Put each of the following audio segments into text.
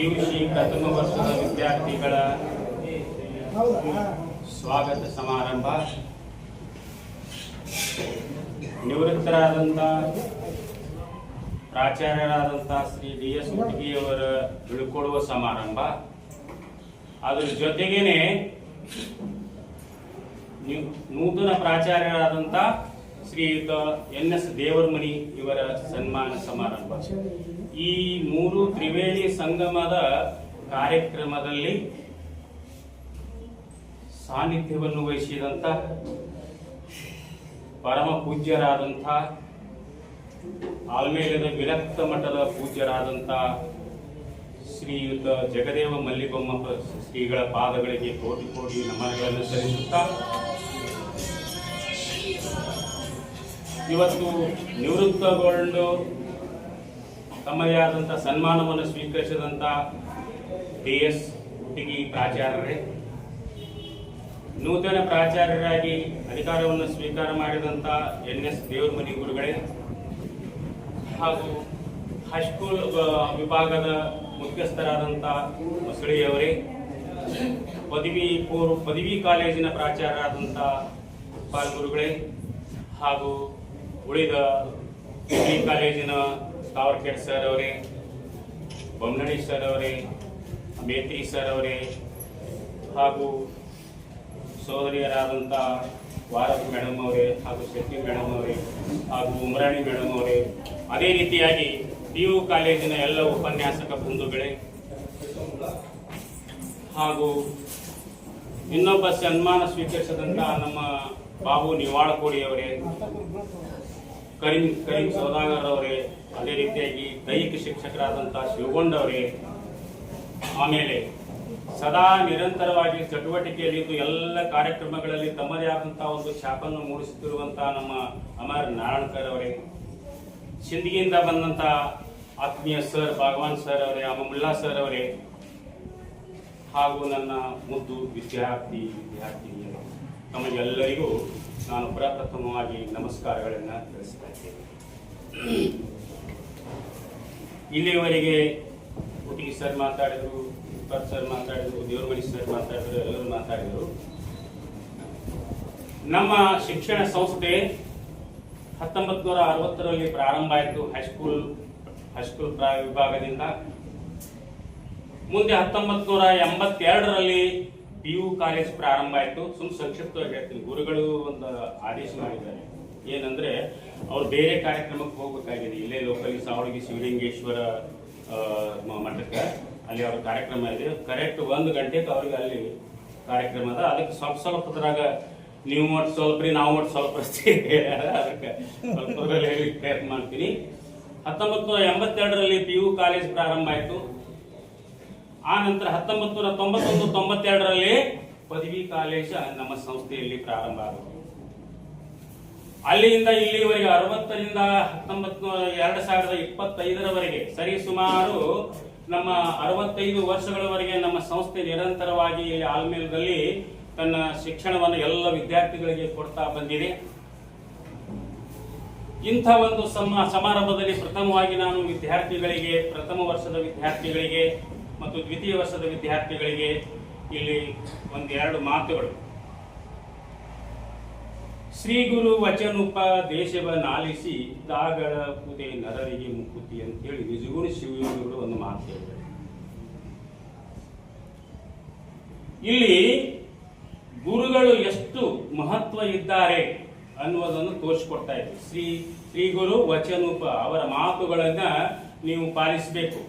PUC ಪ್ರಥಮ ವರ್ಷದ ವಿದ್ಯಾರ್ಥಿಗಳ ಸ್ವಾಗತ ಸಮಾರಂಭ. ನಿವೃತ್ತರಾದಂಥ ಪ್ರಾಚಾರ್ಯರಾದಂಥ ಶ್ರೀ ಡಿ ಎಸ್ ಹುಟ್ಟಿಗೆಯವರ ಬೀಳ್ಕೊಡುವ ಸಮಾರಂಭ. ಅದರ ಜೊತೆಗೇನೆ ನೂತನ ಪ್ರಾಚಾರ್ಯರಾದಂಥ ಶ್ರೀಯುತ ಎನ್ ಎಸ್ ದೇವರಮನಿ ಇವರ ಸನ್ಮಾನ ಸಮಾರಂಭ. ಈ ಮೂರು ತ್ರಿವೇಣಿ ಸಂಗಮದ ಕಾರ್ಯಕ್ರಮದಲ್ಲಿ ಸಾನ್ನಿಧ್ಯವನ್ನು ವಹಿಸಿದಂಥ ಪರಮ ಪೂಜ್ಯರಾದಂಥ ಆಲ್ಮೇಲದ ವಿರಕ್ತ ಮಠದ ಪೂಜ್ಯರಾದಂಥ ಶ್ರೀಯುತ ಜಗದೇವ ಮಲ್ಲಿಬೊಮ್ಮ ಶ್ರೀಗಳ ಪಾದಗಳಿಗೆ ಕೋಟಿ ಕೋಟಿ ನಮನಗಳನ್ನು ಸಲ್ಲಿಸುತ್ತಾ ಇವತ್ತು ನಿವೃತ್ತಗೊಂಡು ತಮ್ಮದೇ ಆದಂಥ ಸನ್ಮಾನವನ್ನು ಸ್ವೀಕರಿಸಿದಂಥ ಡಿ ಎಸ್ ಹುಟ್ಟಿಗಿ ಪ್ರಾಚಾರ್ಯರೇ, ನೂತನ ಪ್ರಾಚಾರ್ಯರಾಗಿ ಅಧಿಕಾರವನ್ನು ಸ್ವೀಕಾರ ಮಾಡಿದಂಥ ಎನ್ ಎಸ್ ದೇವರಮನಿ ಗುರುಗಳೇ, ಹಾಗೂ ಹೈಸ್ಕೂಲ್ ವಿಭಾಗದ ಮುಖ್ಯಸ್ಥರಾದಂಥ ಮೊಸಳಿಯವರೇ ಪದವಿ ಪೂರ್ವ, ಪದವಿ ಕಾಲೇಜಿನ ಪ್ರಾಚಾರ್ಯರಾದಂಥ ಪಾಲ್ಗುರುಗಳೇ ಹಾಗೂ ಉಳಿದ ಡಿಗ್ರಿ ಕಾಲೇಜಿನ ತಾವರ್ಕೆಟ್ ಸರ್ ಅವರೇ ಬೊಮ್ಮನಹಳ್ಳಿ ಸರ್ ಅವರೇ, ಮೇತ್ರಿ ಸರ್ ಅವರೇ, ಹಾಗೂ ಸೋದರಿಯರಾದಂಥ ವಾರದ್ ಮೇಡಮ್ ಅವರೇ, ಹಾಗೂ ಶೆಟ್ಟಿ ಮೇಡಮ್ ಅವರೇ, ಹಾಗೂ ಉಮರಾಣಿ ಮೇಡಮ್ ಅವರೇ, ಅದೇ ರೀತಿಯಾಗಿ ಪಿ ಯು ಕಾಲೇಜಿನ ಎಲ್ಲ ಉಪನ್ಯಾಸಕ ಬಂಧುಗಳೇ, ಹಾಗೂ ಇನ್ನೊಬ್ಬ ಸನ್ಮಾನ ಸ್ವೀಕರಿಸಿದಂಥ ನಮ್ಮ ಬಾಬು ನಿವಾಳಕೋಡಿ ಅವರೇ ಕರೀಂ ಕರೀಂ ಸೌದಾಗರ್ ಅವರೇ, ಅದೇ ರೀತಿಯಾಗಿ ದೈಹಿಕ ಶಿಕ್ಷಕರಾದಂಥ ಶಿವಗೊಂಡ ಅವರೇ, ಆಮೇಲೆ ಸದಾ ನಿರಂತರವಾಗಿ ಚಟುವಟಿಕೆಯಲ್ಲಿದ್ದು ಎಲ್ಲ ಕಾರ್ಯಕ್ರಮಗಳಲ್ಲಿ ತಮ್ಮದೇ ಆದಂಥ ಒಂದು ಶಾಪನ್ನು ಮೂಡಿಸುತ್ತಿರುವಂತಹ ನಮ್ಮ ಅಮರ್ ನಾರಾಯಣಕರ್ ಅವರೇ. ಸಿಂದಗಿಯಿಂದ ಬಂದಂತ ಆತ್ಮೀಯ ಸರ್ ಭಗವಾನ್ ಸರ್ ಅವರೇ, ಅಮಮುಲ್ಲಾ ಸರ್ ಅವರೇ, ಹಾಗೂ ನನ್ನ ಮುದ್ದು ವಿದ್ಯಾರ್ಥಿ, ವಿದ್ಯಾರ್ಥಿನಿಯರು. ತಮಗೆಲ್ಲರಿಗೂ ನಾನು ಪ್ರಪ್ರಥಮವಾಗಿ ನಮಸ್ಕಾರಗಳನ್ನು ತಿಳಿಸ್ತಾ ಇದ್ದೇನೆ. ಇಲ್ಲಿಯವರೆಗೆ ಹುಟ್ಟಿಗೆ ಸರ್ ಮಾತಾಡಿದರು ಉಪ್ಪರ್ ಸರ್ ಮಾತಾಡಿದರು, ದೇವರಮಣಿ ಸರ್ ಮಾತಾಡಿದರು, ಎಲ್ಲರೂ ಮಾತಾಡಿದರು. ನಮ್ಮ ಶಿಕ್ಷಣ ಸಂಸ್ಥೆ ಹತ್ತೊಂಬತ್ತು ನೂರ ಅರವತ್ತರಲ್ಲಿ ಪ್ರಾರಂಭ ಆಯಿತು ಹೈಸ್ಕೂಲ್ ಹೈಸ್ಕೂಲ್ ವಿಭಾಗದಿಂದ ಮುಂದೆ ಹತ್ತೊಂಬತ್ತು ನೂರ ಎಂಬತ್ತೆರಡರಲ್ಲಿ ಪಿ ಯು ಕಾಲೇಜ್ ಪ್ರಾರಂಭ ಆಯಿತು. ಸುಮ್ ಸಂಕ್ಷಿಪ್ತವಾಗಿ ಹೇಳ್ತೀನಿ. ಗುರುಗಳು ಒಂದು ಆದೇಶ ಮಾಡಿದ್ದಾರೆ. ಏನಂದ್ರೆ, ಅವ್ರು ಬೇರೆ ಕಾರ್ಯಕ್ರಮಕ್ಕೆ ಹೋಗ್ಬೇಕಾಗಿದೆ. ಇಲ್ಲೇ ಲೋಕಲ್ ಸಾವಳಗಿ ಶಿವಲಿಂಗೇಶ್ವರ ಮಠಕ್ಕೆ. ಅಲ್ಲಿ ಅವ್ರ ಕಾರ್ಯಕ್ರಮ ಇದೆ. ಕರೆಕ್ಟ್ ಒಂದು ಗಂಟೆಗೆ ಅವ್ರಿಗೆ ಅಲ್ಲಿ ಕಾರ್ಯಕ್ರಮ ಅದ. ಅದಕ್ಕೆ ಸ್ವಲ್ಪ ಸ್ವಲ್ಪ ಸ್ವಲ್ಪದ್ರಾಗ ನೀವು ಮಾಡಿ ಸ್ವಲ್ಪ ರೀ, ನಾವು ಮಾಡಿ ಸ್ವಲ್ಪ ಅದಕ್ಕೆ ಸ್ವಲ್ಪದ್ರಲ್ಲಿ ಹೇಳಿ ಪ್ರಯತ್ನ ಮಾಡ್ತೀನಿ. ಹತ್ತೊಂಬತ್ತು ಎಂಬತ್ತೆರಡರಲ್ಲಿ ಪಿ ಯು ಕಾಲೇಜ್ ಪ್ರಾರಂಭ ಆಯಿತು. ಆ ನಂತರ ಹತ್ತೊಂಬತ್ತು ನೂರ ತೊಂಬತ್ತೊಂದು, ತೊಂಬತ್ತೆರಡರಲ್ಲಿ ಪದವಿ ಕಾಲೇಜ ನಮ್ಮ ಸಂಸ್ಥೆಯಲ್ಲಿ ಪ್ರಾರಂಭ ಆಗುತ್ತೆ ಅಲ್ಲಿಂದ ಇಲ್ಲಿವರೆಗೆ ಅರವತ್ತರಿಂದ ಹತ್ತೊಂಬತ್ತು, ಎರಡು ಸಾವಿರದ ಇಪ್ಪತ್ತೈದರವರೆಗೆ, ಸರಿ ಸುಮಾರು ನಮ್ಮ ಅರವತ್ತೈದು ವರ್ಷಗಳವರೆಗೆ ನಮ್ಮ ಸಂಸ್ಥೆ ನಿರಂತರವಾಗಿ ಆಲ್ಮೇಲ್ ಆಲ್ಮೇಲದಲ್ಲಿ ತನ್ನ ಶಿಕ್ಷಣವನ್ನು ಎಲ್ಲ ವಿದ್ಯಾರ್ಥಿಗಳಿಗೆ ಕೊಡ್ತಾ ಬಂದಿದೆ. ಇಂಥ ಒಂದು ಸಮ, ಸಮಾರಂಭದಲ್ಲಿ ಪ್ರಥಮವಾಗಿ ನಾನು ವಿದ್ಯಾರ್ಥಿಗಳಿಗೆ, ಪ್ರಥಮ ವರ್ಷದ ವಿದ್ಯಾರ್ಥಿಗಳಿಗೆ ಮತ್ತು ದ್ವಿತೀಯ ವರ್ಷದ ವಿದ್ಯಾರ್ಥಿಗಳಿಗೆ ಇಲ್ಲಿ ಒಂದೆರಡು ಮಾತುಗಳು. ಶ್ರೀ ಗುರು ವಚನೋಪದೇಶವ ನಾಲಿಸಿ ದಾಗಳ ಕುದೆ ನರರಿಗೆ ಮುಕುತಿ ಅಂತೇಳಿ ನಿಜಗುಣ ಶಿವಯೋಗಿಗಳು ಒಂದು ಮಾತು ಹೇಳಿದ್ದಾರೆ. ಇಲ್ಲಿ ಗುರುಗಳು ಎಷ್ಟು ಮಹತ್ವ ಇದ್ದಾರೆ ಅನ್ನುವುದನ್ನು ತೋರಿಸ್ಕೊಡ್ತಾ ಶ್ರೀ ಶ್ರೀ ಗುರು ವಚನೋಪ ಅವರ ಮಾತುಗಳನ್ನ ನೀವು ಪಾಲಿಸಬೇಕು.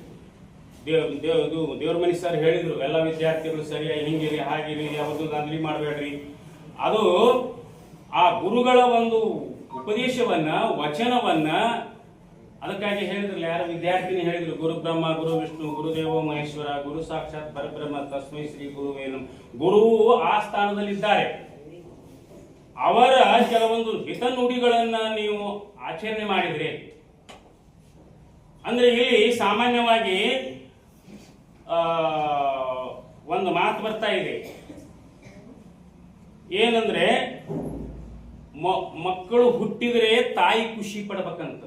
ದೇವ್ ದೇವ್, ಇದು ದೇವ್ರ ಮನಿ ಸರ್ ಹೇಳಿದ್ರು, ಎಲ್ಲ ವಿದ್ಯಾರ್ಥಿಗಳು ಸರಿಯಾಗಿ ಹಿಂಗಿರಿ, ಹಾಗಿರಿ ಯಾವುದು ದಂಧಲಿ ಮಾಡಬೇಡ್ರಿ. ಅದು ಆ ಗುರುಗಳ ಒಂದು ಉಪದೇಶವನ್ನ, ವಚನವನ್ನ ಅದಕ್ಕಾಗಿ ಹೇಳಿದ್ರಲ್ಲ, ಯಾರು ವಿದ್ಯಾರ್ಥಿನಿ ಹೇಳಿದ್ರು, ಗುರು ಬ್ರಹ್ಮ, ಗುರು ವಿಷ್ಣು ಗುರುದೇವ ಮಹೇಶ್ವರ, ಗುರು ಸಾಕ್ಷಾತ್ ಪರಬ್ರಹ್ಮ, ತಸ್ಮೈ ಶ್ರೀ ಗುರುವೇನು ಗುರು ಆ ಸ್ಥಾನದಲ್ಲಿದ್ದಾರೆ. ಅವರ ಕೆಲವೊಂದು ಹಿತನುಡಿಗಳನ್ನ ನೀವು ಆಚರಣೆ ಮಾಡಿದ್ರೆ, ಅಂದ್ರೆ ಇಲ್ಲಿ ಸಾಮಾನ್ಯವಾಗಿ ಒಂದು ಮಾತು ಬರ್ತಾ ಇದೆ. ಏನಂದ್ರೆ ಮಕ್ಕಳು ಹುಟ್ಟಿದ್ರೆ ತಾಯಿ ಖುಷಿ ಪಡಬೇಕಂತ.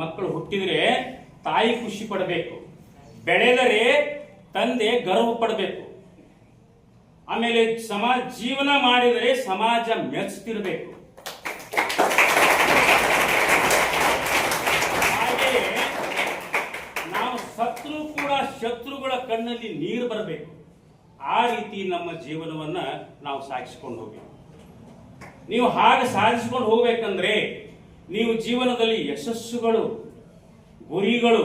ಮಕ್ಕಳು ಹುಟ್ಟಿದ್ರೆ ತಾಯಿ ಖುಷಿ ಪಡಬೇಕು. ಬೆಳೆದರೆ ತಂದೆ ಗರ್ವ ಪಡಬೇಕು. ಆಮೇಲೆ ಸಮಾಜ ಜೀವನ ಮಾಡಿದರೆ ಸಮಾಜ ಮೆಚ್ಚುತ್ತಿರಬೇಕು ಹಾಗೆಯೇ ನಾವು ಸತ್ರು ಕೂಡ ಶತ್ರುಗಳ ಕಣ್ಣಲ್ಲಿ ನೀರು ಬರಬೇಕು. ಆ ರೀತಿ ನಮ್ಮ ಜೀವನವನ್ನ ನಾವು ಸಾಗಿಸಿಕೊಂಡು ಹೋಗಬೇಕು. ನೀವು ಹಾಗೆ ಸಾಧಿಸಿಕೊಂಡು ಹೋಗ್ಬೇಕಂದ್ರೆ ನೀವು ಜೀವನದಲ್ಲಿ ಯಶಸ್ಸುಗಳು, ಗುರಿಗಳು,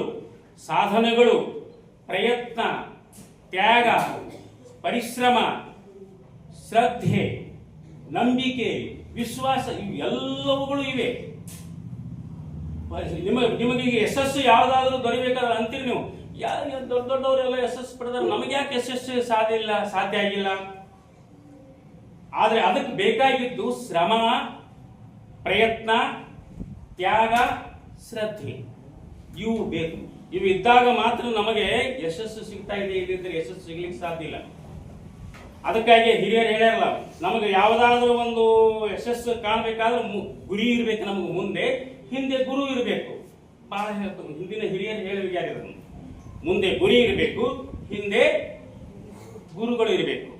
ಸಾಧನೆಗಳು, ಪ್ರಯತ್ನ, ತ್ಯಾಗ, ಪರಿಶ್ರಮ, ಶ್ರದ್ಧೆ, ನಂಬಿಕೆ, ವಿಶ್ವಾಸ ಇವೆಲ್ಲವುಗಳು ಇವೆ. ನಿಮಗೆ ನಿಮಗೆ ಯಶಸ್ಸು ಯಾವುದಾದ್ರೂ ದೊರೆಯಬೇಕಾದ್ರೆ ಅಂತೀರಿ ನೀವು. ಯಾರು ದೊಡ್ಡ ದೊಡ್ಡವರೆಲ್ಲ ಯಶಸ್ಸು ಪಡೆದ್ರೆ ನಮಗೆ ಯಾಕೆ ಯಶಸ್ಸು ಸಾಧ್ಯ ಇಲ್ಲ, ಸಾಧ್ಯ ಆಗಿಲ್ಲ? ಆದರೆ ಅದಕ್ಕೆ ಬೇಕಾಗಿದ್ದು ಶ್ರಮ, ಪ್ರಯತ್ನ, ತ್ಯಾಗ, ಶ್ರದ್ಧೆ. ಇವು ಬೇಕು. ಇವು ಇದ್ದಾಗ ಮಾತ್ರ ನಮಗೆ ಯಶಸ್ಸು ಸಿಗ್ತಾ ಇದೆ ಇಲ್ಲದಿದ್ರೆ ಯಶಸ್ಸು ಸಿಗ್ಲಿಕ್ಕೆ ಸಾಧ್ಯ ಇಲ್ಲ. ಅದಕ್ಕಾಗಿ ಹಿರಿಯರು ಹೇಳಿರಲ್ಲ ನಮಗೆ ಯಾವುದಾದ್ರೂ ಒಂದು ಯಶಸ್ಸು ಕಾಣಬೇಕಾದ್ರೆ ಗುರಿ ಇರಬೇಕು ನಮಗೆ ಮುಂದೆ. ಹಿಂದೆ ಗುರು ಇರಬೇಕು. ಬಹಳ ಹೇಳ್ತಾರೆ. ಹಿಂದಿನ ಹಿರಿಯರು ಹೇಳಿದ್ರು. ಮುಂದೆ ಗುರಿ ಇರಬೇಕು, ಹಿಂದೆ ಗುರುಗಳು ಇರಬೇಕು.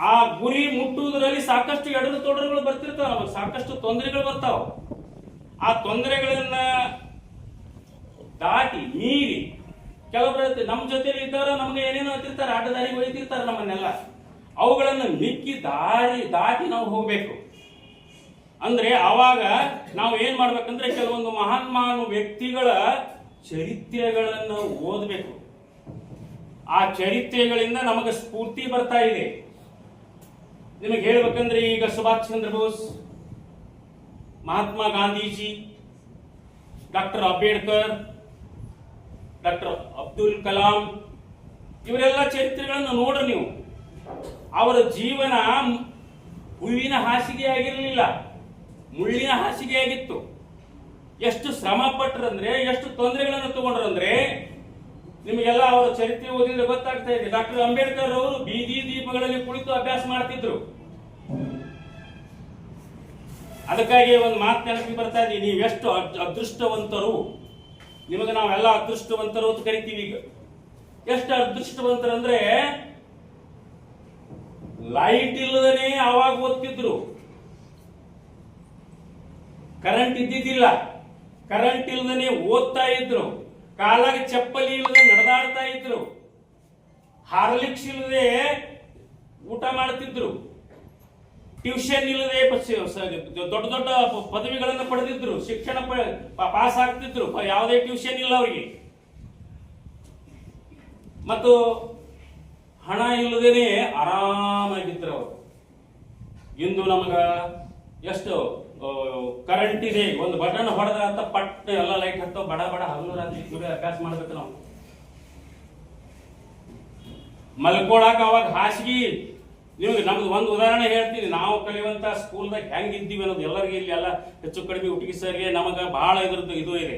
ಆ ಗುರಿ ಮುಟ್ಟುವುದರಲ್ಲಿ ಸಾಕಷ್ಟು ಎಡರು ತೊಡರುಗಳು ಬರ್ತಿರ್ತಾವ ನಮಗೆ, ಸಾಕಷ್ಟು ತೊಂದರೆಗಳು ಬರ್ತಾವ. ಆ ತೊಂದರೆಗಳನ್ನ ದಾಟಿ, ಮೀರಿ ಕೆಲವೊಬ್ಬರು ನಮ್ಮ ಜೊತೆಲಿ ಇದ್ದವರು ನಮ್ಗೆ ಏನೇನೋ ಹತ್ತಿರ್ತಾರೆ ಆಟದಾರಿ ಒಯ್ತಿರ್ತಾರೆ ನಮ್ಮನ್ನೆಲ್ಲ. ಅವುಗಳನ್ನು ಮಿಕ್ಕಿ ದಾರಿ, ದಾಟಿ ನಾವು ಹೋಗ್ಬೇಕು. ಅಂದ್ರೆ ಅವಾಗ ನಾವು ಏನ್ ಮಾಡ್ಬೇಕಂದ್ರೆ, ಕೆಲವೊಂದು ಮಹಾನ್ ಮಹಾನ್ ವ್ಯಕ್ತಿಗಳ ಚರಿತ್ರೆಗಳನ್ನು ಓದಬೇಕು. ಆ ಚರಿತ್ರೆಗಳಿಂದ ನಮಗೆ ಸ್ಫೂರ್ತಿ ಬರ್ತಾ ಇದೆ. ನಿಮಗೆ ಹೇಳ್ಬೇಕಂದ್ರೆ ಈಗ ಸುಭಾಷ್ ಚಂದ್ರ ಬೋಸ್, ಮಹಾತ್ಮ ಗಾಂಧೀಜಿ, ಡಾಕ್ಟರ್ ಅಂಬೇಡ್ಕರ್, ಡಾಕ್ಟರ್ ಅಬ್ದುಲ್ ಕಲಾಂ, ಇವರೆಲ್ಲ ಚರಿತ್ರೆಗಳನ್ನು ನೋಡ್ರಿ ನೀವು. ಅವರ ಜೀವನ ಹೂವಿನ ಹಾಸಿಗೆ ಆಗಿರಲಿಲ್ಲ, ಮುಳ್ಳಿನ ಹಾಸಿಗೆ ಆಗಿತ್ತು. ಎಷ್ಟು ಶ್ರಮ ಪಟ್ರಂದ್ರೆ, ಎಷ್ಟು ತೊಂದರೆಗಳನ್ನು ತಗೊಂಡ್ರಂದ್ರೆ, ನಿಮಗೆಲ್ಲ ಅವರ ಚರಿತ್ರೆ ಓದಿದ್ರೆ ಗೊತ್ತಾಗ್ತಾ ಇದೆ. ಡಾಕ್ಟರ್ ಅಂಬೇಡ್ಕರ್ ಅವರು ಬೀದಿ ದೀಪಗಳಲ್ಲಿ ಕುಳಿತು ಅಭ್ಯಾಸ ಮಾಡ್ತಿದ್ರು. ಅದಕ್ಕಾಗಿ ಒಂದು ಮಾತು ನೆನಪಿಗೆ ಬರ್ತಾ ಇದೆ. ನೀವೆಷ್ಟು ಅದ್- ಅದೃಷ್ಟವಂತರು. ನಿಮಗೆ ನಾವೆಲ್ಲ ಅದೃಷ್ಟವಂತರು ಅಂತ ಕರಿತೀವಿ ಈಗ. ಎಷ್ಟು ಅದೃಷ್ಟವಂತರಂದ್ರೆ, ಲೈಟ್ ಇಲ್ಲದನೇ ಅವಾಗ ಓದ್ತಿದ್ರು. ಕರೆಂಟ್ ಇದ್ದಿದ್ದಿಲ್ಲ. ಕರೆಂಟ್ ಇಲ್ಲದೇ ಓದ್ತಾ ಇದ್ರು, ಕಾಲಾಗ ಚಪ್ಪಲಿ ಇಲ್ಲದೆ ನಡೆದಾಡ್ತಾ ಇದ್ರು, ಹಾರ್ಲಿಕ್ಸ್ ಇಲ್ಲದೆ ಊಟ ಮಾಡ್ತಿದ್ರು ಟ್ಯೂಷನ್ ಇಲ್ಲದೆ ದೊಡ್ಡ ದೊಡ್ಡ ಪದವಿಗಳನ್ನು ಪಡೆದಿದ್ರು, ಶಿಕ್ಷಣ ಪಾಸ್ ಆಗ್ತಿದ್ರು ಯಾವುದೇ ಟ್ಯೂಷನ್ ಇಲ್ಲ ಅವರಿಗೆ. ಮತ್ತು ಹಣ ಇಲ್ಲದೇನೆ ಆರಾಮಾಗಿದ್ರು ಅವರು. ಇಂದು ನಮಗ ಎಷ್ಟು? ಕರೆಂಟ್ ಇದೆ. ಒಂದು ಬಟನ್ ಹೊಡೆದ ಅಂತ ಪಟ್ ಎಲ್ಲ ಲೈಟ್ ಹತ್ತೋ ಬಡ ಬಡ ಹಗಲು ರಾತ್ರಿ ಸೂರ್ಯ ಅಭ್ಯಾಸ ಮಾಡ್ಬೇಕು ನಾವು. ಮಲ್ಕೊಳಕ್ ಅವಾಗ ಹಾಸಿಗೆ ನಿಮ್ಗೆ ನಮ್ದು ಒಂದು ಉದಾಹರಣೆ ಹೇಳ್ತೀನಿ. ನಾವು ಕಲಿಯುವಂತ ಸ್ಕೂಲ್ದಾಗ ಹೆಂಗ್ ಇದ್ದೀವಿ ಅನ್ನೋದು ಎಲ್ಲರಿಗೂ ಇಲ್ಲಿ ಎಲ್ಲ ಹೆಚ್ಚು ಕಡಿಮೆ ಹುಡುಗಿ ಸರ್ಗೆ ನಮಗ ಬಹಳ ಇದ್ರದ್ದು ಇದು ಇದೆ.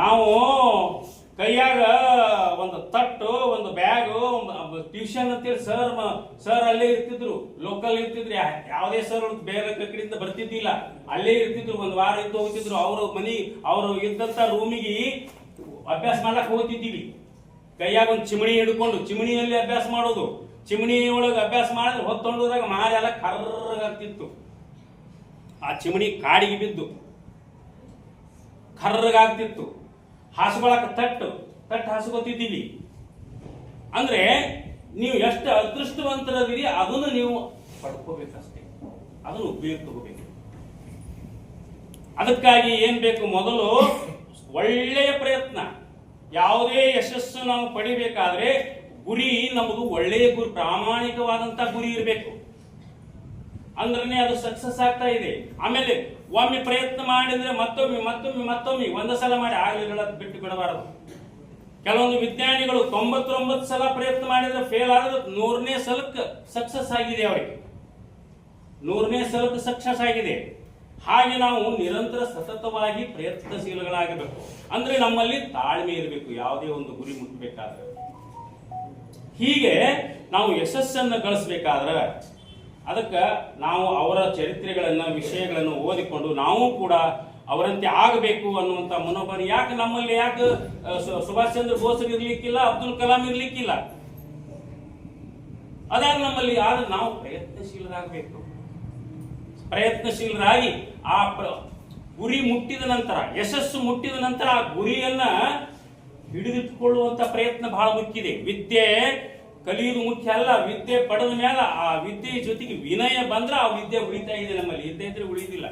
ನಾವು ಕೈಯಾಗ ಒಂದು ತಟ್ಟು, ಒಂದು ಬ್ಯಾಗು ಟ್ಯೂಷನ್ ಅಂತೇಳಿ ಸರ್ ಸರ್ ಅಲ್ಲೇ ಇರ್ತಿದ್ರು. ಲೋಕಲ್ ಇರ್ತಿದ್ರು. ಯಾವುದೇ ಸರ್ ಬೇರೆ ಕಡೆಯಿಂದ ಬರ್ತಿದ್ದಿಲ್ಲ. ಅಲ್ಲೇ ಇರ್ತಿದ್ರು. ಒಂದು ವಾರ ಇದ್ದು ಹೋಗ್ತಿದ್ರು. ಅವರು ಮನಿ, ಅವರು ಇದ್ದಂತ ರೂಮಿಗೆ ಅಭ್ಯಾಸ ಮಾಡಕ್ ಹೋಗ್ತಿದ್ದೀವಿ. ಕೈಯಾಗ ಒಂದು ಚಿಮಣಿ ಹಿಡ್ಕೊಂಡು, ಚಿಮಣಿಯಲ್ಲಿ ಅಭ್ಯಾಸ ಮಾಡೋದು. ಚಿಮಣಿ ಒಳಗೆ ಅಭ್ಯಾಸ ಮಾಡಿದ್ರೆ ಹೊತ್ತೊಂಡೋದಾಗ ಮಾರಿ ಎಲ್ಲ ಕರ್ರಗಾಗ್ತಿತ್ತು. ಆ ಚಿಮಣಿ ಕಾಡಿಗೆ ಬಿದ್ದು ಕರ್ರಗಾಗ್ತಿತ್ತು. ಹಾಸ್ಕೊಳಕ ತಟ್ಟು ತಟ್ಟು ಹಾಸ್ಕೊತಿದ್ದೀವಿ ಅಂದ್ರೆ ನೀವು ಎಷ್ಟು ಅದೃಷ್ಟವಂತರದಿರಿ ಅದನ್ನು ನೀವು ಪಡ್ಕೋಬೇಕಷ್ಟೇ. ಅದನ್ನು ಉಪಯೋಗ ತಗೋಬೇಕು. ಅದಕ್ಕಾಗಿ ಏನ್ ಬೇಕು ಮೊದಲು ಒಳ್ಳೆಯ ಪ್ರಯತ್ನ. ಯಾವುದೇ ಯಶಸ್ಸು ನಾವು ಪಡಿಬೇಕಾದ್ರೆ ಗುರಿ ನಮ್ದು ಒಳ್ಳೆಯ ಗುರಿ ಪ್ರಾಮಾಣಿಕವಾದಂತಹ ಗುರಿ ಇರಬೇಕು. ಅಂದ್ರೆ ಅದು ಸಕ್ಸಸ್ ಆಗ್ತಾ ಇದೆ. ಆಮೇಲೆ ಒಮ್ಮೆ ಪ್ರಯತ್ನ ಮಾಡಿದ್ರೆ ಮತ್ತೊಮ್ಮೆ ಮತ್ತೊಮ್ಮೆ ಮತ್ತೊಮ್ಮೆ ಒಂದ ಸಲ ಮಾಡಿ ಆಗಲಿಲ್ಲ ಬಿಟ್ಟು ಬಿಡಬಾರದು. ಕೆಲವೊಂದು ವಿಜ್ಞಾನಿಗಳು ತೊಂಬತ್ತೊಂಬತ್ತು ಸಲ ಪ್ರಯತ್ನ ಮಾಡಿದ್ರೆ ಫೇಲ್ ಆದ್ರೆ ನೂರನೇ ಸಲಕ್ಕೆ ಸಕ್ಸಸ್ ಆಗಿದೆ ಅವರಿಗೆ. ನೂರನೇ ಸಲಕ್ಕೆ ಸಕ್ಸಸ್ ಆಗಿದೆ. ಹಾಗೆ ನಾವು ನಿರಂತರ ಸತತವಾಗಿ ಪ್ರಯತ್ನಶೀಲಗಳಾಗಬೇಕು. ಅಂದ್ರೆ ನಮ್ಮಲ್ಲಿ ತಾಳ್ಮೆ ಇರಬೇಕು, ಯಾವುದೇ ಒಂದು ಗುರಿ ಮುಟ್ಟಬೇಕಾದ್ರೆ ಹೀಗೆ ನಾವು ಯಶಸ್ಸನ್ನು ಗಳಿಸ್ಬೇಕಾದ್ರೆ ಅದಕ್ಕೆ ನಾವು ಅವರ ಚರಿತ್ರೆಗಳನ್ನ, ವಿಷಯಗಳನ್ನು ಓದಿಕೊಂಡು ನಾವು ಕೂಡ ಅವರಂತೆ ಆಗಬೇಕು ಅನ್ನುವಂತ ಮನೋಭಾವ ಯಾಕೆ ನಮ್ಮಲ್ಲಿ ಯಾಕೆ ಸುಭಾಷ್ ಚಂದ್ರ ಬೋಸ್ ಇರ್ಲಿಕ್ಕಿಲ್ಲ, ಅಬ್ದುಲ್ ಕಲಾಂ ಇರ್ಲಿಕ್ಕಿಲ್ಲ? ಅದಾಗ ನಮ್ಮಲ್ಲಿ, ಆದ್ರೆ ನಾವು ಪ್ರಯತ್ನಶೀಲರಾಗಬೇಕು. ಪ್ರಯತ್ನಶೀಲರಾಗಿ ಆ ಗುರಿ ಮುಟ್ಟಿದ ನಂತರ, ಯಶಸ್ಸು ಮುಟ್ಟಿದ ನಂತರ ಆ ಗುರಿಯನ್ನ ಹಿಡಿದಿಟ್ಟುಕೊಳ್ಳುವಂತ ಪ್ರಯತ್ನ ಬಹಳ ಮುಖ್ಯ ಇದೆ. ವಿದ್ಯೆ ಕಲಿಯುವುದು ಮುಖ್ಯ ಅಲ್ಲ, ವಿದ್ಯೆ ಪಡೆದ ಮೇಲೆ ಆ ವಿದ್ಯೆಯ ಜೊತೆಗೆ ವಿನಯ ಬಂದ್ರೆ ಆ ವಿದ್ಯೆ ಉಳಿತಾ ಇದೆ ನಮ್ಮಲ್ಲಿ. ಇದ್ದೇ ಇದ್ರೆ ಉಳಿದಿಲ್ಲ.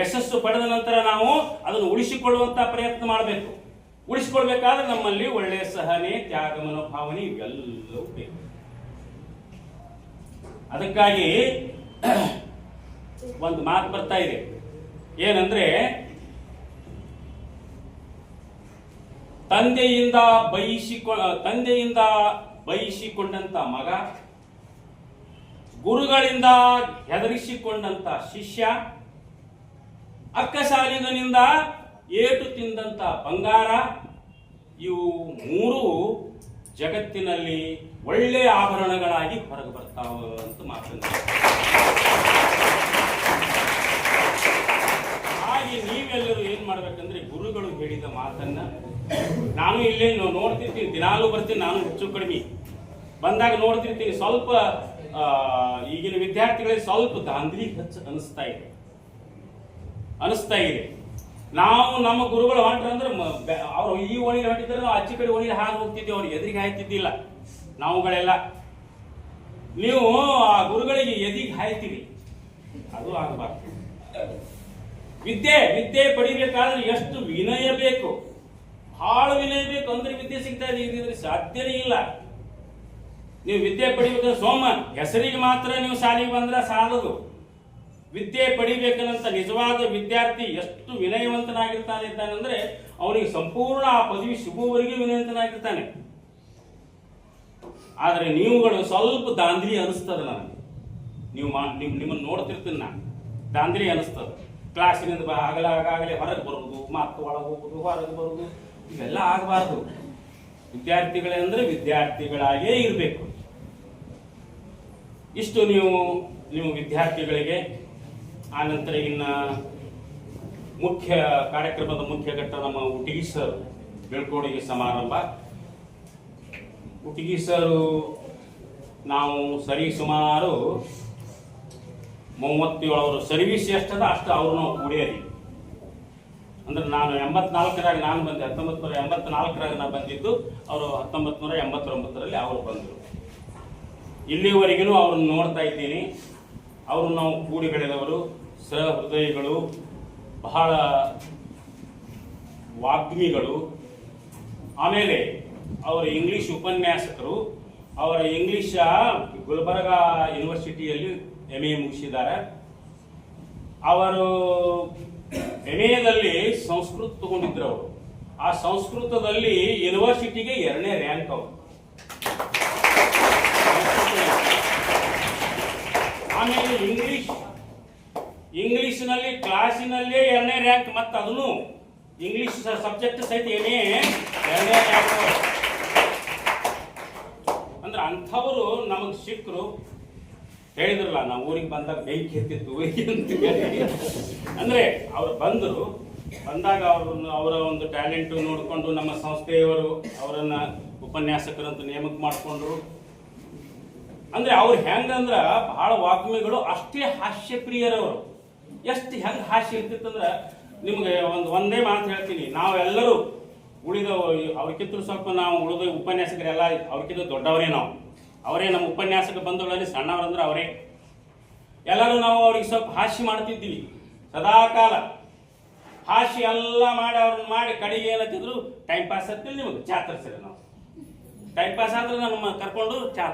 ಯಶಸ್ಸು ಪಡೆದ ನಂತರ ನಾವು ಅದನ್ನು ಉಳಿಸಿಕೊಳ್ಳುವಂತ ಪ್ರಯತ್ನ ಮಾಡಬೇಕು. ಉಳಿಸಿಕೊಳ್ಬೇಕಾದ್ರೆ ನಮ್ಮಲ್ಲಿ ಒಳ್ಳೆಯ ಸಹನೆ, ತ್ಯಾಗ, ಮನೋಭಾವನೆ ಇವೆಲ್ಲವೂ ಬೇಕು. ಅದಕ್ಕಾಗಿ ಒಂದು ಮಾತು ಬರ್ತಾ ಇದೆ. ಏನಂದ್ರೆ, ತಂದೆಯಿಂದ ಬಯಸಿಕೊ, ತಂದೆಯಿಂದ ಬಯಸಿಕೊಂಡಂತ ಮಗ, ಗುರುಗಳಿಂದ ಹೆದರಿಸಿಕೊಂಡಂತ ಶಿಷ್ಯ, ಅಕ್ಕಸಾಲಿಗನಿಂದ ಏಟು ತಿಂದಂತ ಬಂಗಾರ, ಇವು ಮೂರು ಜಗತ್ತಿನಲ್ಲಿ ಒಳ್ಳೆಯ ಆಭರಣಗಳಾಗಿ ಹೊರಗೆ ಬರ್ತಾವ ಅಂತ ಮಾತು ಹಾಗೆ ನೀವೆಲ್ಲರೂ ಏನ್ ಮಾಡ್ಬೇಕಂದ್ರೆ ಗುರುಗಳು ಹೇಳಿದ ಮಾತನ್ನ ನಾನು ಇಲ್ಲೇ ನೋಡ್ತಿರ್ತೀನಿ. ದಿನಾಲೂ ಬರ್ತೀನಿ, ನಾನು ಹೆಚ್ಚು ಕಡಿಮೆ. ಬಂದಾಗ ನೋಡ್ತಿರ್ತೀನಿ. ಸ್ವಲ್ಪ ಈಗಿನ ವಿದ್ಯಾರ್ಥಿಗಳಿಗೆ ಸ್ವಲ್ಪ ದಾಂದ್ರಿ ಹೆಚ್ಚು ಅನಿಸ್ತಾ ಇದೆ. ಅನಿಸ್ತಾ ಇದೆ. ನಾವು ನಮ್ಮ ಗುರುಗಳು ಹೊಂಟ್ರಂದ್ರೆ ಅಂದ್ರೆ ಅವರು ಈ ಓಣಿಗೆ ಹೊಂಟಿದ್ರೆ ನಾವು ಕಡೆ ಓಣಿಗೆ ಹಾದು ಹೋಗ್ತಿದ್ವಿ. ಅವ್ರಿಗೆ ಎದುರಿಗೆ ಹಾಯ್ತಿದ್ದಿಲ್ಲ. ನಾವುಗಳೆಲ್ಲ. ನೀವು ಆ ಗುರುಗಳಿಗೆ ಎದಿಗೆ ಹಾಯ್ತೀವಿ ಅದು ಆಗಬಾರ್ದು. ವಿದ್ಯೆ ವಿದ್ಯೆ ಪಡಿಬೇಕಾದ್ರೆ ಎಷ್ಟು ವಿನಯ ಬೇಕು. ಬಹಳ ವಿನಯ ಬೇಕು ಅಂದ್ರೆ ವಿದ್ಯೆ ಸಿಗ್ತಾ ಇದೆ. ಸಾಧ್ಯನೇ ಇಲ್ಲ. ನೀವು ವಿದ್ಯೆ ಪಡಿಬೇಕಂದ್ರೆ ಸೋಮ. ಹೆಸರಿಗೆ ಮಾತ್ರ ನೀವು ಶಾಲೆಗೆ ಬಂದ್ರೆ ಸಾಲದು. ವಿದ್ಯೆ ಪಡಿಬೇಕನ್ನಂತ ನಿಜವಾದ ವಿದ್ಯಾರ್ಥಿ ಎಷ್ಟು ವಿನಯವಂತನಾಗಿರ್ತಾನೆ ಇದ್ದಾನಂದ್ರೆ ಅವನಿಗೆ ಸಂಪೂರ್ಣ ಆ ಪದವಿ ಸಿಗುವವರೆಗೆ ವಿನಯವಂತನಾಗಿರ್ತಾನೆ. ಆದರೆ ನೀವುಗಳು ಸ್ವಲ್ಪ ದಾಂದ್ರಿ ಅನಿಸ್ತದ ನನಗೆ. ನೀವು ನಿಮ್ಮನ್ನು ನೋಡ್ತಿರ್ತೀನಿ ನಾನು. ದಾಂದ್ರಿ ಅನಿಸ್ತದ. ಕ್ಲಾಸಿನಿಂದ ಬ ಆಗಲ ಆಗಾಗಲೇ ಹೊರಗೆ ಬರುವುದು, ಮಾತು ಒಳಗೆ ಹೋಗುದು ಹೊರಗೆ ಬರುವುದು. ಇವೆಲ್ಲ ಆಗಬಾರ್ದು. ವಿದ್ಯಾರ್ಥಿಗಳೇ ಅಂದ್ರೆ ವಿದ್ಯಾರ್ಥಿಗಳಾಗೇ ಇರಬೇಕು. ಇಷ್ಟು ನೀವು ನಿಮ್ಮ ವಿದ್ಯಾರ್ಥಿಗಳಿಗೆ, ಆ ನಂತರ ಇನ್ನ ಮುಖ್ಯ ಕಾರ್ಯಕ್ರಮದ ಮುಖ್ಯ ಘಟ್ಟ ನಮ್ಮ ಉಟಗಿ ಸರ್, ಬೀಳ್ಕೊಡುಗೆ ಸಮಾರಂಭ. ಉಟಗಿ ಸರ್ ನಾವು ಸರಿ ಸುಮಾರು ಮೂವತ್ತೇಳು ಅವರು ಸರ್ವಿಸ್ ಎಷ್ಟದ ಅಷ್ಟು ಅವ್ರನ್ನ ಕೂಡಿಯರಿ ಅಂದ್ರೆ ನಾನು ಎಂಬತ್ನಾಲ್ಕರಾಗ ನಾನು ಬಂದೆ ಹತ್ತೊಂಬತ್ತು ನೂರ ಎಂಬತ್ನಾಲ್ಕರಾಗ ನಾನು ಬಂದಿದ್ದು, ಅವರು ಹತ್ತೊಂಬತ್ತು ನೂರ ಎಂಬತ್ತೊಂಬತ್ತರಲ್ಲಿ ಅವರು ಬಂದರು. ಇಲ್ಲಿವರೆಗೂ ಅವ್ರನ್ನ ನೋಡ್ತಾ ಇದ್ದೀನಿ. ಅವರು ನಾವು ಕೂಡಿ ಬೆಳೆದವರು ಸಹೃದಯಗಳು ಬಹಳ ವಾಗ್ಮಿಗಳು. ಆಮೇಲೆ ಅವರು ಇಂಗ್ಲಿಷ್ ಉಪನ್ಯಾಸಕರು, ಅವರ ಇಂಗ್ಲಿಷ ಗುಲ್ಬರ್ಗ ಯೂನಿವರ್ಸಿಟಿಯಲ್ಲಿ ಎಂ ಎ ಮುಗಿಸಿದ್ದಾರೆ. ಅವರು ಎಂ ಎದಲ್ಲಿ ಸಂಸ್ಕೃತ ತಗೊಂಡಿದ್ರು ಅವರು ಆ ಸಂಸ್ಕೃತದಲ್ಲಿ ಯೂನಿವರ್ಸಿಟಿಗೆ ಎರಡನೇ ರ್ಯಾಂಕ್ ಅವರು. ಆಮೇಲೆ ಇಂಗ್ಲಿಷ್ ಇಂಗ್ಲಿಷ್ನಲ್ಲಿ ಕ್ಲಾಸಿನಲ್ಲೇ ಎರಡನೇ ರ್ಯಾಂಕ್ ಮತ್ತು ಅದನ್ನು ಇಂಗ್ಲಿಷ್ ಸಬ್ಜೆಕ್ಟ್ ಸಹಿತ ಏನೇ ಎರಡನೇ ರ್ಯಾಂಕ್. ಅಂದ್ರೆ ಅಂಥವರು ನಮಗೆ ಸಿಕ್ಕರು ಹೇಳಿದ್ರಲ್ಲ, ನಾವು ಊರಿಗೆ ಬಂದಾಗ ಬೆಂಕಿ ಎತ್ತಿತ್ತು ಊರಿಗೆ ಅಂತ. ಅಂದ್ರೆ ಅವ್ರು ಬಂದರು. ಬಂದಾಗ ಅವ್ರನ್ನ, ಅವರ ಒಂದು ಟ್ಯಾಲೆಂಟ್ ನೋಡಿಕೊಂಡು ನಮ್ಮ ಸಂಸ್ಥೆಯವರು ಅವರನ್ನ ಉಪನ್ಯಾಸಕರಂತ ನೇಮಕ ಮಾಡಿಕೊಂಡ್ರು. ಅಂದ್ರೆ ಅವ್ರು ಹೆಂಗಂದ್ರ ಬಹಳ ವಾಗ್ಮಿಗಳು, ಅಷ್ಟೇ ಹಾಸ್ಯಪ್ರಿಯರವರು. ಎಷ್ಟು ಹೆಂಗ್ ಹಾಸ್ಯ ಇರ್ತಿತ್ತಂದ್ರ, ನಿಮ್ಗೆ ಒಂದು ಒಂದೇ ಮಾತು ಹೇಳ್ತೀನಿ. ನಾವೆಲ್ಲರೂ ಉಳಿದ ಅವ್ರಿಗಿಂತ ಸ್ವಲ್ಪ ನಾವು ಉಳಿದ ಉಪನ್ಯಾಸಕರೆಲ್ಲ, ಅವ್ರಿಗಿಂತ ದೊಡ್ಡವರೇ ನಾವು. ಅವರೇ ನಮ್ಮ ಉಪನ್ಯಾಸಕ ಬಂಧುಗಳಲ್ಲಿ ಸಣ್ಣವರಂದ್ರೆ ಅವರೇ. ಎಲ್ಲರೂ ನಾವು ಅವ್ರಿಗೆ ಸ್ವಲ್ಪ ಹಾಸ್ಯ ಮಾಡ್ತಿದ್ದೀವಿ. ಸದಾಕಾಲ ಹಾಸ್ಯ ಎಲ್ಲ ಮಾಡಿ ಅವ್ರನ್ನ ಮಾಡಿ ಕಡೆಗೆ ಏನತ್ತಿದ್ರು ಟೈಮ್ ಪಾಸ್ ಆಗ್ತಿಲ್ಲ ನಿಮಗೆ ಚಾ ನಾವು. ಟೈಮ್ ಪಾಸ್ ಆದ್ರೆ ನಮ್ಮ ಕರ್ಕೊಂಡು ಚಾ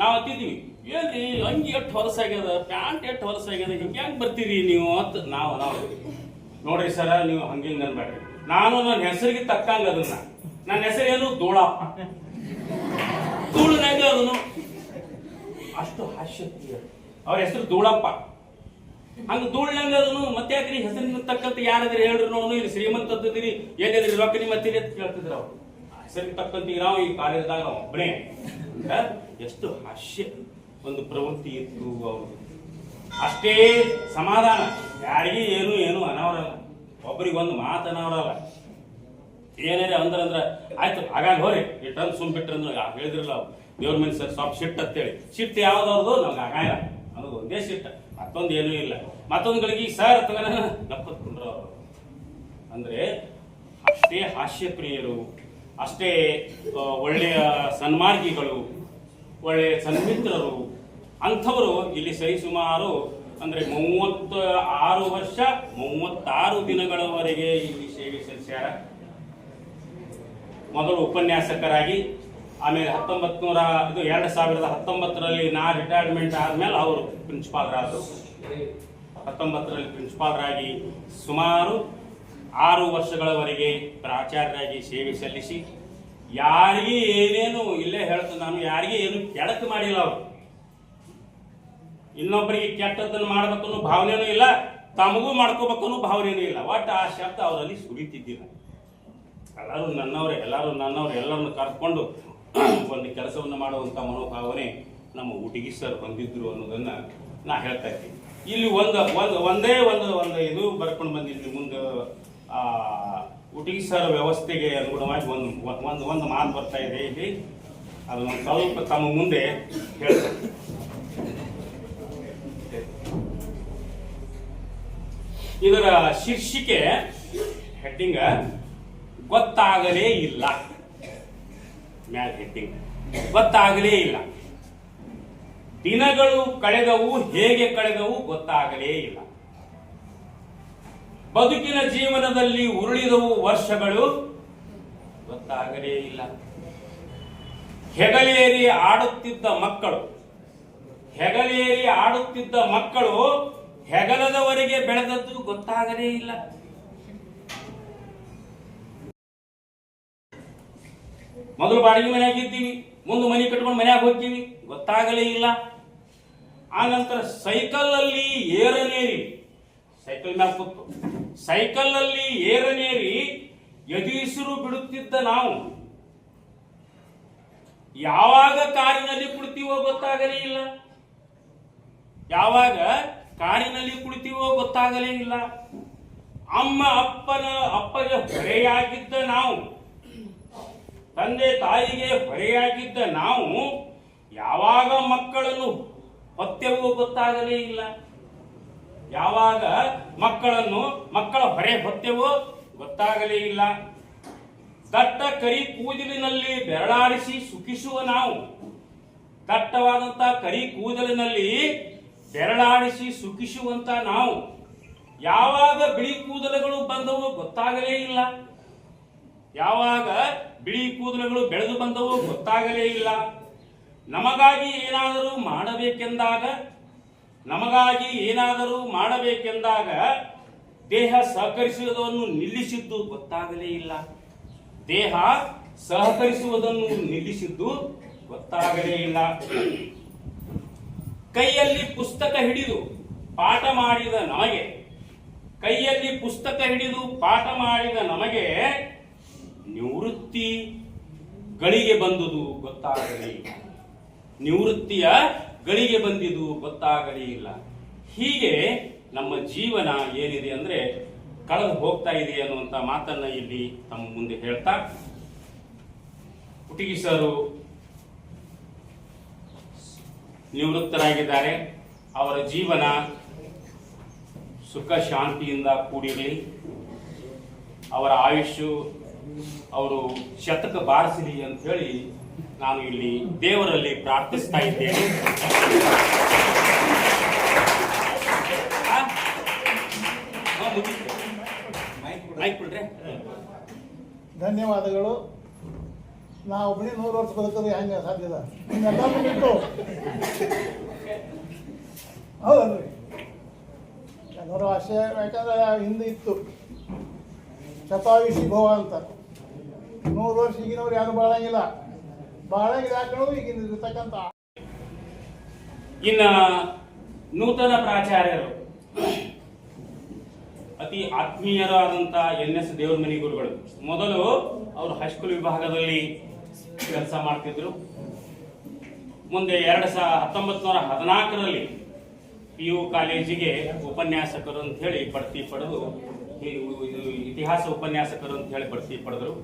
ನಾವು ಹತ್ತಿದ್ದೀವಿ ಏನ್ರಿ, ಅಂಗಿ ಎಷ್ಟು ಹೊಲಸಾಗ್ಯದ ಪ್ಯಾಂಟ್ ಎಷ್ಟು ಹೊಲಸಾಗ್ಯದ ಹಿಂಗೆ ಹೆಂಗೆ ಬರ್ತೀರಿ ನೀವು ಅಂತ ನಾವು ನಾವು. ನೋಡ್ರಿ ಸರ, ನೀವು ಹಂಗೆ ಹಿಂಗೆ ಅನ್ಬೇಡ್ರಿ ನಾನು ನನ್ನ ಹೆಸರಿಗೆ ತಕ್ಕಂಗ ಅದನ್ನ. ನನ್ನ ಹೆಸರೇನು ಧೂಳಪ್ಪ ಧೂಳನಾಗ ಅವನು ಅಷ್ಟು ಹಾಸ್ಯ ಅವ್ರ ಹೆಸರು ಧೂಳಪ್ಪ. ಹಂಗ ಧೂಳನಾಗ ಅದನು ಮತ್ತೆ ಯಾಕ್ರಿ ಹೆಸರಿನ ತಕ್ಕಂತ ಯಾರಾದ್ರಿ ಹೇಳ್ರಿ ನೋಡು ಇಲ್ಲಿ ಶ್ರೀಮಂತದ್ದಿರಿ ಎಲ್ಲಿದ್ರಿ ರೊಕ್ಕ ನಿಮ್ಮ ಹತ್ತಿರಿ ಅಂತ ಕೇಳ್ತಿದ್ರು ಅವ್ರು. ಹೆಸರಿಗೆ ತಕ್ಕಂತ ನಾವು ಈ ಕಾರ್ಯದಾಗ ನಾವು ಒಬ್ಬನೇ ಎಷ್ಟು ಹಾಸ್ಯ ಒಂದು ಪ್ರವೃತ್ತಿ ಇತ್ತು ಅವರು ಅಷ್ಟೇ ಸಮಾಧಾನ. ಯಾರಿಗೂ ಏನು ಏನು ಅನಾವರಲ್ಲ ಒಬ್ಬರಿಗೆ ಒಂದು ಮಾತು ಅನಾವರಲ್ಲ ಏನೇನೇ ಅಂದ್ರೆ ಆಯ್ತು ಆಗಾಗ ಹೋರಿ. ಇಟನ್ ಸುಮ್ ಬಿಟ್ರೆ ಅಂದ್ರೆ ಹೇಳಿದ್ರಲ್ಲ ದೇವ್ರ ಮನೆ ಸರ್ ಸ್ವಲ್ಪ ಶಿಫ್ಟ್ ಅಂತೇಳಿ. ಸಿಟ್ಟು ಯಾವ್ದವ್ರದ್ದು ನಮ್ಗೆ ಆಗಾಯ ಅನ್ನೋದು ಒಂದೇ ಸಿಟ್ಟು ಮತ್ತೊಂದು ಏನೂ ಇಲ್ಲ. ಮತ್ತೊಂದು ಗಳಿಗೆ ಸರ್ ತಗೋಣ ನಪ್ಪತ್ಕೊಂಡ್ರು ಅವರು. ಅಂದ್ರೆ ಅಷ್ಟೇ ಹಾಸ್ಯಪ್ರಿಯರು, ಅಷ್ಟೇ ಒಳ್ಳೆಯ ಸನ್ಮಾರ್ಗಿಗಳು, ಒಳ್ಳೆಯ ಸನ್ಮಿತ್ರರು, ಅಂಥವರು ಇಲ್ಲಿ ಸರಿಸುಮಾರು ಅಂದ್ರೆ ಮೂವತ್ತ ಆರು ವರ್ಷ, ಮೂವತ್ತಾರು ದಿನಗಳವರೆಗೆ ಇಲ್ಲಿ ಸೇವೆ ಸಲ್ಲಿಸ್ಯಾರ. ಮೊದಲು ಉಪನ್ಯಾಸಕರಾಗಿ, ಆಮೇಲೆ ಹತ್ತೊಂಬತ್ತು ನೂರ ಇದು ಎರಡು ಸಾವಿರದ ಹತ್ತೊಂಬತ್ತರಲ್ಲಿ ನಾ ರಿಟೈರ್ಮೆಂಟ್ ಆದಮೇಲೆ ಅವರು ಪ್ರಿನ್ಸಿಪಾಲರಾದರು ಹತ್ತೊಂಬತ್ತರಲ್ಲಿ ಪ್ರಿನ್ಸಿಪಾಲರಾಗಿ ಸುಮಾರು ಆರು ವರ್ಷಗಳವರೆಗೆ ಪ್ರಾಚಾರ್ಯರಾಗಿ ಸೇವೆ ಸಲ್ಲಿಸಿ, ಯಾರಿಗೂ ಏನೇನು ಇಲ್ಲೇ ಹೇಳ್ತು, ನಾನು ಯಾರಿಗೆ ಏನು ಕೆಡಕು ಮಾಡಿಲ್ಲ ಅವರು. ಇನ್ನೊಬ್ಬರಿಗೆ ಕೆಟ್ಟದ್ದನ್ನು ಮಾಡಬೇಕನ್ನೋ ಭಾವನೆನೂ ಇಲ್ಲ, ತಮಗೂ ಮಾಡ್ಕೋಬೇಕನ್ನೋ ಭಾವನೆನೂ ಇಲ್ಲ. ಒಟ್ಟು ಆ ಶಬ್ದ ಅವರಲ್ಲಿ ಸುರಿತಿದ್ದಿಲ್ಲ. ಎಲ್ಲರೂ ನನ್ನವರೇ ಎಲ್ಲರೂ ನನ್ನವರೇ, ಎಲ್ಲರನ್ನು ಕರ್ಕೊಂಡು ಒಂದು ಕೆಲಸವನ್ನು ಮಾಡುವಂಥ ಮನೋಭಾವನೆ ನಮ್ಮ ಹುಡುಗಿ ಸರ್ ಹೊಂದಿದ್ರು ಅನ್ನೋದನ್ನು ನಾ ಹೇಳ್ತಾ ಇದ್ದೀನಿ. ಇಲ್ಲಿ ಒಂದು ಒಂದು, ಒಂದೇ ಒಂದು ಒಂದು ಇದು ಬರ್ಕೊಂಡು ಬಂದಿದ್ದೀನಿ ಮುಂದೆ ಹುಡುಗಿ ಸರ್ ವ್ಯವಸ್ಥೆಗೆ ಅನುಗುಣವಾಗಿ ಒಂದು ಒಂದು ಒಂದು ಮಾತು ಬರ್ತಾ ಇದೆ ಇಲ್ಲಿ. ಅದನ್ನು ಸ್ವಲ್ಪ ತಮ್ಮ ಮುಂದೆ ಹೇಳ್ತಾರೆ ಇದರ ಶೀರ್ಷಿಕೆ ಹೆಡ್ಡಿಂಗ್ ಗೊತ್ತಾಗಲೇ ಇಲ್ಲ. ಮ್ಯಾಲ್ ಹೆಡ್ಡಿಂಗ್. ಗೊತ್ತಾಗಲೇ ಇಲ್ಲ. ದಿನಗಳು ಕಳೆದವು, ಹೇಗೆ ಕಳೆದವು ಗೊತ್ತಾಗಲೇ ಇಲ್ಲ. ಬದುಕಿನ ಜೀವನದಲ್ಲಿ ಉರುಳಿದವು ವರ್ಷಗಳು ಗೊತ್ತಾಗಲೇ ಇಲ್ಲ. ಹೆಗಲೇರಿ ಆಡುತ್ತಿದ್ದ ಮಕ್ಕಳು, ಹೆಗಲೇರಿ ಆಡುತ್ತಿದ್ದ ಮಕ್ಕಳು ಹೆಗಲದವರೆಗೆ ಬೆಳೆದದ್ದು ಗೊತ್ತಾಗಲೇ ಇಲ್ಲ. ಮೊದಲು ಬಾಡಿಗೆ ಮನೆಯಾಗ ಇದ್ದೀವಿ, ಮುಂದೆ ಮನೆ ಕಟ್ಕೊಂಡು ಮನೆಯಾಗ ಹೋಗ್ತೀವಿ, ಗೊತ್ತಾಗಲೇ ಇಲ್ಲ. ಆ ನಂತರ ಸೈಕಲ್ಲಲ್ಲಿ ಏರನೇರಿ ಸೈಕಲ್ ಮ್ಯಾಲ ಕೂತು. ಸೈಕಲ್ಲಲ್ಲಿ ಏರನೇರಿ ಎದುರಿಸಿರು ಬಿಡುತ್ತಿದ್ದ ನಾವು. ಯಾವಾಗ ಕಾರಿನಲ್ಲಿ ಕುಳಿತೀವೋ ಗೊತ್ತಾಗಲೇ ಇಲ್ಲ. ಯಾವಾಗ ಕಾರಿನಲ್ಲಿ ಕುಳಿತೀವೋ ಗೊತ್ತಾಗಲೇ ಇಲ್ಲ. ಅಮ್ಮ, ಅಪ್ಪನ, ಅಪ್ಪಗೆ ಹೊರೆಯಾಗಿದ್ದ ನಾವು. ತಂದೆ ತಾಯಿಗೆ ಹೊರೆಯಾಗಿದ್ದ ನಾವು ಯಾವಾಗ ಮಕ್ಕಳನ್ನು ಹೊತ್ತೆವೋ ಗೊತ್ತಾಗಲೇ ಇಲ್ಲ. ಯಾವಾಗ ಮಕ್ಕಳನ್ನು ಮಕ್ಕಳ ಹೊರೆ ಹೊತ್ತೆವೋ ಗೊತ್ತಾಗಲೇ ಇಲ್ಲ. ದಟ್ಟ ಕರಿ ಕೂದಲಿನಲ್ಲಿ ಬೆರಳಾಡಿಸಿ ಸುಖಿಸುವ ನಾವು, ದಟ್ಟವಾದಂತ ಕರಿ ಕೂದಲಿನಲ್ಲಿ ಬೆರಳಾಡಿಸಿ ಸುಖಿಸುವಂತ ನಾವು, ಯಾವಾಗ ಬಿಳಿ ಕೂದಲುಗಳು ಬಂದವೋ ಗೊತ್ತಾಗಲೇ ಇಲ್ಲ. ಯಾವಾಗ ಬಿಳಿ ಕೂದಲುಗಳು ಬೆಳೆದು ಬಂದವು ಗೊತ್ತಾಗಲೇ ಇಲ್ಲ. ನಮಗಾಗಿ ಏನಾದರೂ ಮಾಡಬೇಕೆಂದಾಗ, ನಮಗಾಗಿ ಏನಾದರೂ ಮಾಡಬೇಕೆಂದಾಗ ದೇಹ ಸಹಕರಿಸುವುದನ್ನು ನಿಲ್ಲಿಸಿದ್ದು ಗೊತ್ತಾಗಲೇ ಇಲ್ಲ. ದೇಹ ಸಹಕರಿಸುವುದನ್ನು ನಿಲ್ಲಿಸಿದ್ದು ಗೊತ್ತಾಗಲೇ ಇಲ್ಲ. ಕೈಯಲ್ಲಿ ಪುಸ್ತಕ ಹಿಡಿದು ಪಾಠ ಮಾಡಿದ ನಮಗೆ, ಕೈಯಲ್ಲಿ ಪುಸ್ತಕ ಹಿಡಿದು ಪಾಠ ಮಾಡಿದ ನಮಗೆ ನಿವೃತ್ತಿ ಗಳಿಗೆ ಬಂದುದು ಗೊತ್ತಾಗಲಿ. ನಿವೃತ್ತಿಯ ಗಳಿಗೆ ಬಂದಿದ್ದು ಗೊತ್ತಾಗಲಿ ಇಲ್ಲ. ಹೀಗೆ ನಮ್ಮ ಜೀವನ ಏನಿದೆ ಅಂದ್ರೆ ಕಳೆದು ಹೋಗ್ತಾ ಇದೆ ಅನ್ನುವಂತ ಮಾತನ್ನ ಇಲ್ಲಿ ತಮ್ಮ ಮುಂದೆ ಹೇಳ್ತಾ ಹುಡುಗಿ ಸರು ನಿವೃತ್ತರಾಗಿದ್ದಾರೆ. ಅವರ ಜೀವನ ಸುಖ ಶಾಂತಿಯಿಂದ ಕೂಡಿರಲಿ. ಅವರ ಆಯುಷ್ಯು ಅವರು ಶತಕ ಬಾರಿಸಲಿ ಅಂತ ಹೇಳಿ ನಾನು ಇಲ್ಲಿ ದೇವರಲ್ಲಿ ಪ್ರಾರ್ಥಿಸ್ತಾ ಇದ್ದೇನೆ. ಧನ್ಯವಾದಗಳು. ನಾ ಒಬ್ಬನೇ ನೂರು ವರ್ಷ ಬದುಕೋದು ಹೆಂಗೆ ಸಾಧ್ಯದ ಇನ್ನೆಲ್ಲ ಬಿಟ್ಟು. ಹೌದಲ್ರಿ? ಎಲ್ಲರೂ ಆಶಯ ಯಾಕಂದ್ರೆ ಹಿಂದೆ ಇತ್ತು. ಶತಾಯುಷಿ ಭವ ಅಂತ. ನೂರು ವರ್ಷ ಈಗಿನವ್ರು ಯಾರು ಬಾಳಂಗಿಲ್ಲ. ಬಾಳಂಗಿಲ್ಲ ಯಾಕಂದ್ರೆ ಈಗಿನ ಇನ್ನ ನೂತನ ಪ್ರಾಚಾರ್ಯರು, ಅತಿ ಆತ್ಮೀಯರಾದಂತ ಎನ್ ಎಸ್ ದೇವರಮನಿ ಗುರುಗಳು ಮೊದಲು ಅವರು ಹೈಸ್ಕೂಲ್ ವಿಭಾಗದಲ್ಲಿ ಕೆಲಸ ಮಾಡ್ತಿದ್ರು. ಮುಂದೆ ಎರಡು ಸಾ ಹತ್ತೊಂಬತ್ತು ನೂರ ಹದಿನಾಲ್ಕರಲ್ಲಿ ಪಿ ಯು ಕಾಲೇಜಿಗೆ ಉಪನ್ಯಾಸಕರು ಅಂತ ಹೇಳಿ ಬಡ್ತಿ ಪಡೆದು ಇದು ಇತಿಹಾಸ ಉಪನ್ಯಾಸಕರು ಅಂತ ಹೇಳಿ ಬಡಿಸಿ ಪಡೆದರು.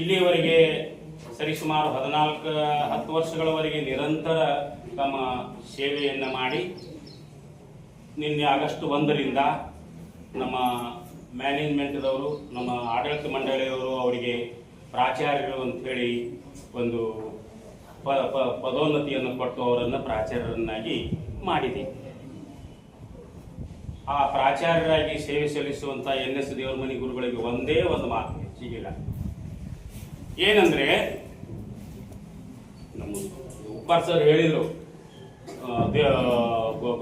ಇಲ್ಲಿಯವರೆಗೆ ಸರಿಸುಮಾರು ಹದಿನಾಲ್ಕು, ಹತ್ತು ವರ್ಷಗಳವರೆಗೆ ನಿರಂತರ ತಮ್ಮ ಸೇವೆಯನ್ನು ಮಾಡಿ, ನಿನ್ನೆ ಆಗಸ್ಟ್ ಒಂದರಿಂದ ನಮ್ಮ ಮ್ಯಾನೇಜ್ಮೆಂಟ್ದವರು ನಮ್ಮ ಆಡಳಿತ ಮಂಡಳಿಯವರು ಅವರಿಗೆ ಪ್ರಾಚಾರ್ಯರು ಅಂತೇಳಿ ಒಂದು ಪದೋನ್ನತಿಯನ್ನು ಕೊಟ್ಟು ಅವರನ್ನು ಪ್ರಾಚಾರ್ಯರನ್ನಾಗಿ ಮಾಡಿದೆ. ಆ ಪ್ರಾಚಾರ್ಯರಾಗಿ ಸೇವೆ ಸಲ್ಲಿಸುವಂತ ಎನ್ ಎಸ್ ದೇವರಮನಿ ಗುರುಗಳಿಗೆ ಒಂದೇ ಒಂದು ಮಾತು ಸಿಗಿಲ್ಲ ಏನಂದ್ರೆ, ನಮ್ಮ ಉಪ್ಪಾರ್ ಸರ್ ಹೇಳಿದರು